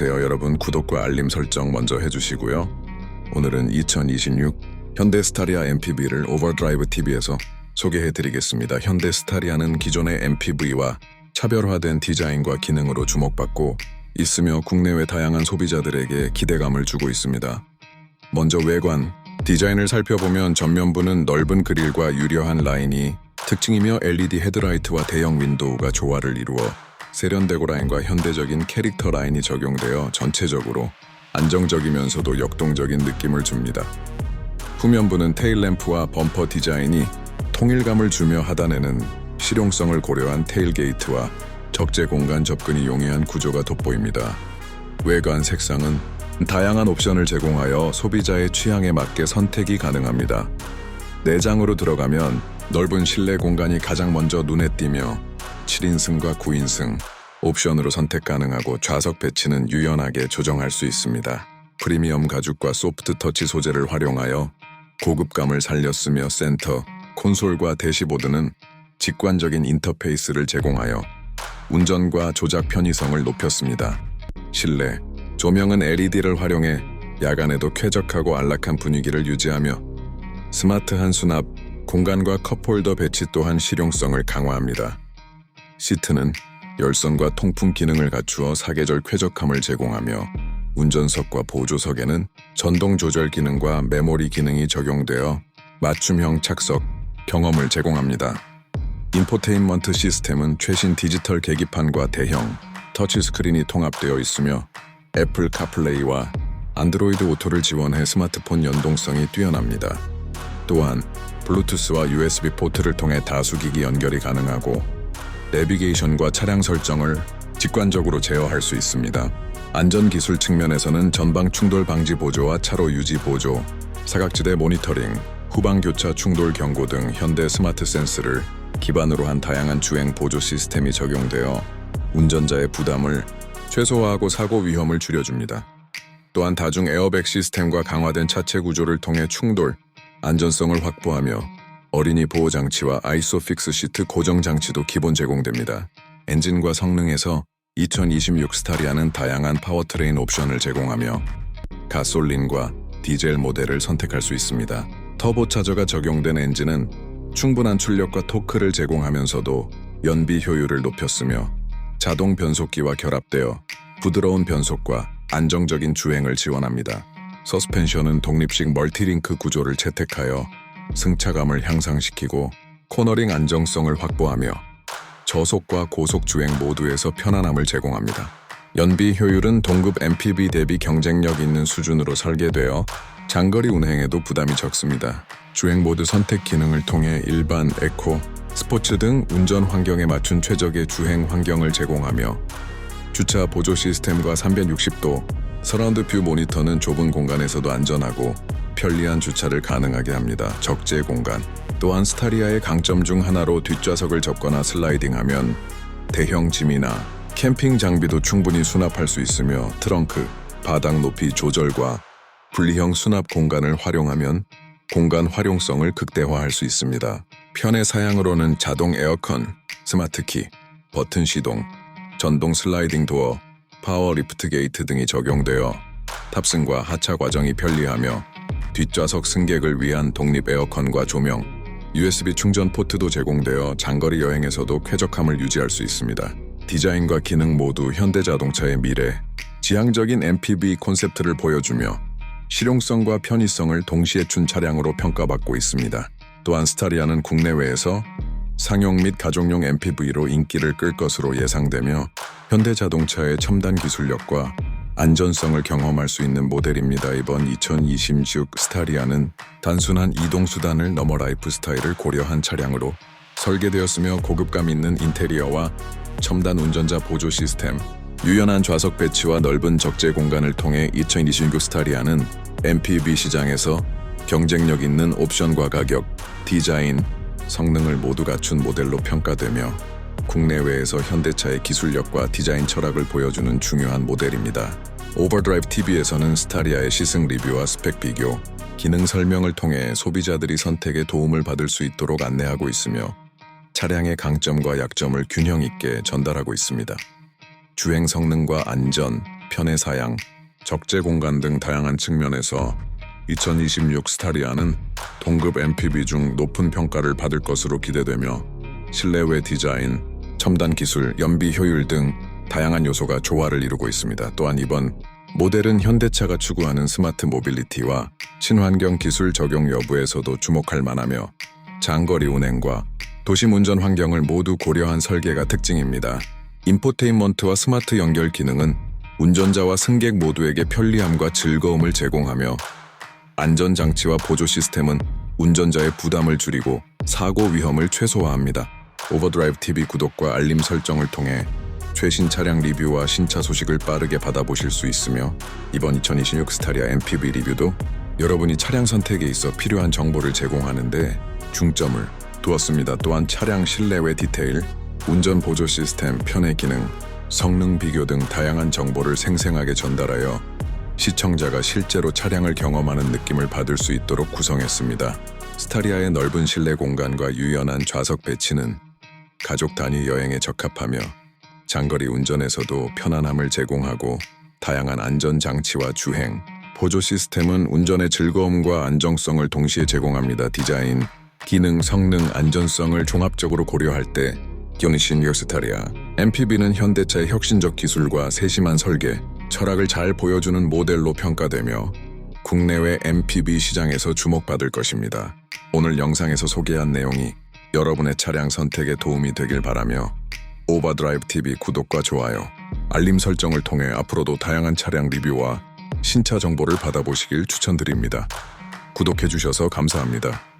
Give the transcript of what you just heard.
안녕하세요 여러분 구독과 알림 설정 먼저 해주시고요. 오늘은 2026 현대 스타리아 MPV를 오버드라이브 TV에서 소개해드리겠습니다. 현대 스타리아는 기존의 MPV와 차별화된 디자인과 기능으로 주목받고 있으며 국내외 다양한 소비자들에게 기대감을 주고 있습니다. 먼저 외관, 디자인을 살펴보면 전면부는 넓은 그릴과 유려한 라인이 특징이며 LED 헤드라이트와 대형 윈도우가 조화를 이루어 세련되고 라인과 현대적인 캐릭터 라인이 적용되어 전체적으로 안정적이면서도 역동적인 느낌을 줍니다. 후면부는 테일램프와 범퍼 디자인이 통일감을 주며 하단에는 실용성을 고려한 테일게이트와 적재 공간 접근이 용이한 구조가 돋보입니다. 외관 색상은 다양한 옵션을 제공하여 소비자의 취향에 맞게 선택이 가능합니다. 내장으로 들어가면 넓은 실내 공간이 가장 먼저 눈에 띄며 7인승과 9인승 옵션으로 선택 가능하고 좌석 배치는 유연하게 조정할 수 있습니다. 프리미엄 가죽과 소프트 터치 소재를 활용하여 고급감을 살렸으며 센터, 콘솔과 대시보드는 직관적인 인터페이스를 제공하여 운전과 조작 편의성을 높였습니다. 실내, 조명은 LED를 활용해 야간에도 쾌적하고 안락한 분위기를 유지하며 스마트한 수납, 공간과 컵홀더 배치 또한 실용성을 강화합니다. 시트는 열선과 통풍 기능을 갖추어 사계절 쾌적함을 제공하며 운전석과 보조석에는 전동 조절 기능과 메모리 기능이 적용되어 맞춤형 착석 경험을 제공합니다. 인포테인먼트 시스템은 최신 디지털 계기판과 대형 터치 스크린이 통합되어 있으며 애플 카플레이와 안드로이드 오토를 지원해 스마트폰 연동성이 뛰어납니다. 또한 블루투스와 USB 포트를 통해 다수 기기 연결이 가능하고 내비게이션과 차량 설정을 직관적으로 제어할 수 있습니다. 안전 기술 측면에서는 전방 충돌 방지 보조와 차로 유지 보조, 사각지대 모니터링, 후방 교차 충돌 경고 등 현대 스마트 센스를 기반으로 한 다양한 주행 보조 시스템이 적용되어 운전자의 부담을 최소화하고 사고 위험을 줄여줍니다. 또한 다중 에어백 시스템과 강화된 차체 구조를 통해 충돌, 안전성을 확보하며 어린이 보호 장치와 아이소픽스 시트 고정 장치도 기본 제공됩니다. 엔진과 성능에서 2026 스타리아는 다양한 파워트레인 옵션을 제공하며 가솔린과 디젤 모델을 선택할 수 있습니다. 터보차저가 적용된 엔진은 충분한 출력과 토크를 제공하면서도 연비 효율을 높였으며 자동 변속기와 결합되어 부드러운 변속과 안정적인 주행을 지원합니다. 서스펜션은 독립식 멀티링크 구조를 채택하여 승차감을 향상시키고 코너링 안정성을 확보하며 저속과 고속 주행 모두에서 편안함을 제공합니다. 연비 효율은 동급 MPV 대비 경쟁력 있는 수준으로 설계되어 장거리 운행에도 부담이 적습니다. 주행 모드 선택 기능을 통해 일반, 에코, 스포츠 등 운전 환경에 맞춘 최적의 주행 환경을 제공하며 주차 보조 시스템과 360도 서라운드 뷰 모니터는 좁은 공간에서도 안전하고 편리한 주차를 가능하게 합니다. 적재 공간. 또한 스타리아의 강점 중 하나로 뒷좌석을 접거나 슬라이딩하면 대형 짐이나 캠핑 장비도 충분히 수납할 수 있으며 트렁크, 바닥 높이 조절과 분리형 수납 공간을 활용하면 공간 활용성을 극대화할 수 있습니다. 편의 사양으로는 자동 에어컨, 스마트 키, 버튼 시동, 전동 슬라이딩 도어, 파워 리프트 게이트 등이 적용되어 탑승과 하차 과정이 편리하며 뒷좌석 승객을 위한 독립 에어컨과 조명, USB 충전 포트도 제공되어 장거리 여행에서도 쾌적함을 유지할 수 있습니다. 디자인과 기능 모두 현대 자동차의 미래, 지향적인 MPV 콘셉트를 보여주며 실용성과 편의성을 동시에 준 차량으로 평가받고 있습니다. 또한 스타리아는 국내외에서 상용 및 가족용 MPV로 인기를 끌 것으로 예상되며 현대 자동차의 첨단 기술력과 안전성을 경험할 수 있는 모델입니다. 이번 2026 스타리아는 단순한 이동 수단을 넘어 라이프 스타일을 고려한 차량으로 설계되었으며 고급감 있는 인테리어와 첨단 운전자 보조 시스템, 유연한 좌석 배치와 넓은 적재 공간을 통해 2026 스타리아는 MPV 시장에서 경쟁력 있는 옵션과 가격, 디자인, 성능을 모두 갖춘 모델로 평가되며 국내외에서 현대차의 기술력과 디자인 철학을 보여주는 중요한 모델입니다. 오버드라이브 TV에서는 스타리아의 시승 리뷰와 스펙 비교, 기능 설명을 통해 소비자들이 선택에 도움을 받을 수 있도록 안내하고 있으며 차량의 강점과 약점을 균형 있게 전달하고 있습니다. 주행 성능과 안전, 편의 사양, 적재 공간 등 다양한 측면에서 2026 스타리아는 동급 MPV 중 높은 평가를 받을 것으로 기대되며 실내외 디자인, 첨단 기술, 연비 효율 등 다양한 요소가 조화를 이루고 있습니다. 또한 이번 모델은 현대차가 추구하는 스마트 모빌리티와 친환경 기술 적용 여부에서도 주목할 만하며 장거리 운행과 도심 운전 환경을 모두 고려한 설계가 특징입니다. 인포테인먼트와 스마트 연결 기능은 운전자와 승객 모두에게 편리함과 즐거움을 제공하며 안전장치와 보조 시스템은 운전자의 부담을 줄이고 사고 위험을 최소화합니다. 오버드라이브 TV 구독과 알림 설정을 통해 최신 차량 리뷰와 신차 소식을 빠르게 받아보실 수 있으며 이번 2026 스타리아 MPV 리뷰도 여러분이 차량 선택에 있어 필요한 정보를 제공하는데 중점을 두었습니다. 또한 차량 실내외 디테일, 운전 보조 시스템, 편의 기능, 성능 비교 등 다양한 정보를 생생하게 전달하여 시청자가 실제로 차량을 경험하는 느낌을 받을 수 있도록 구성했습니다. 스타리아의 넓은 실내 공간과 유연한 좌석 배치는 가족 단위 여행에 적합하며 장거리 운전에서도 편안함을 제공하고 다양한 안전 장치와 주행, 보조 시스템은 운전의 즐거움과 안정성을 동시에 제공합니다. 디자인, 기능, 성능, 안전성을 종합적으로 고려할 때 기온이신 요스타리아 MPV는 현대차의 혁신적 기술과 세심한 설계, 철학을 잘 보여주는 모델로 평가되며 국내외 MPV 시장에서 주목받을 것입니다. 오늘 영상에서 소개한 내용이 여러분의 차량 선택에 도움이 되길 바라며 오버드라이브 TV 구독과 좋아요, 알림 설정을 통해 앞으로도 다양한 차량 리뷰와 신차 정보를 받아보시길 추천드립니다. 구독해주셔서 감사합니다.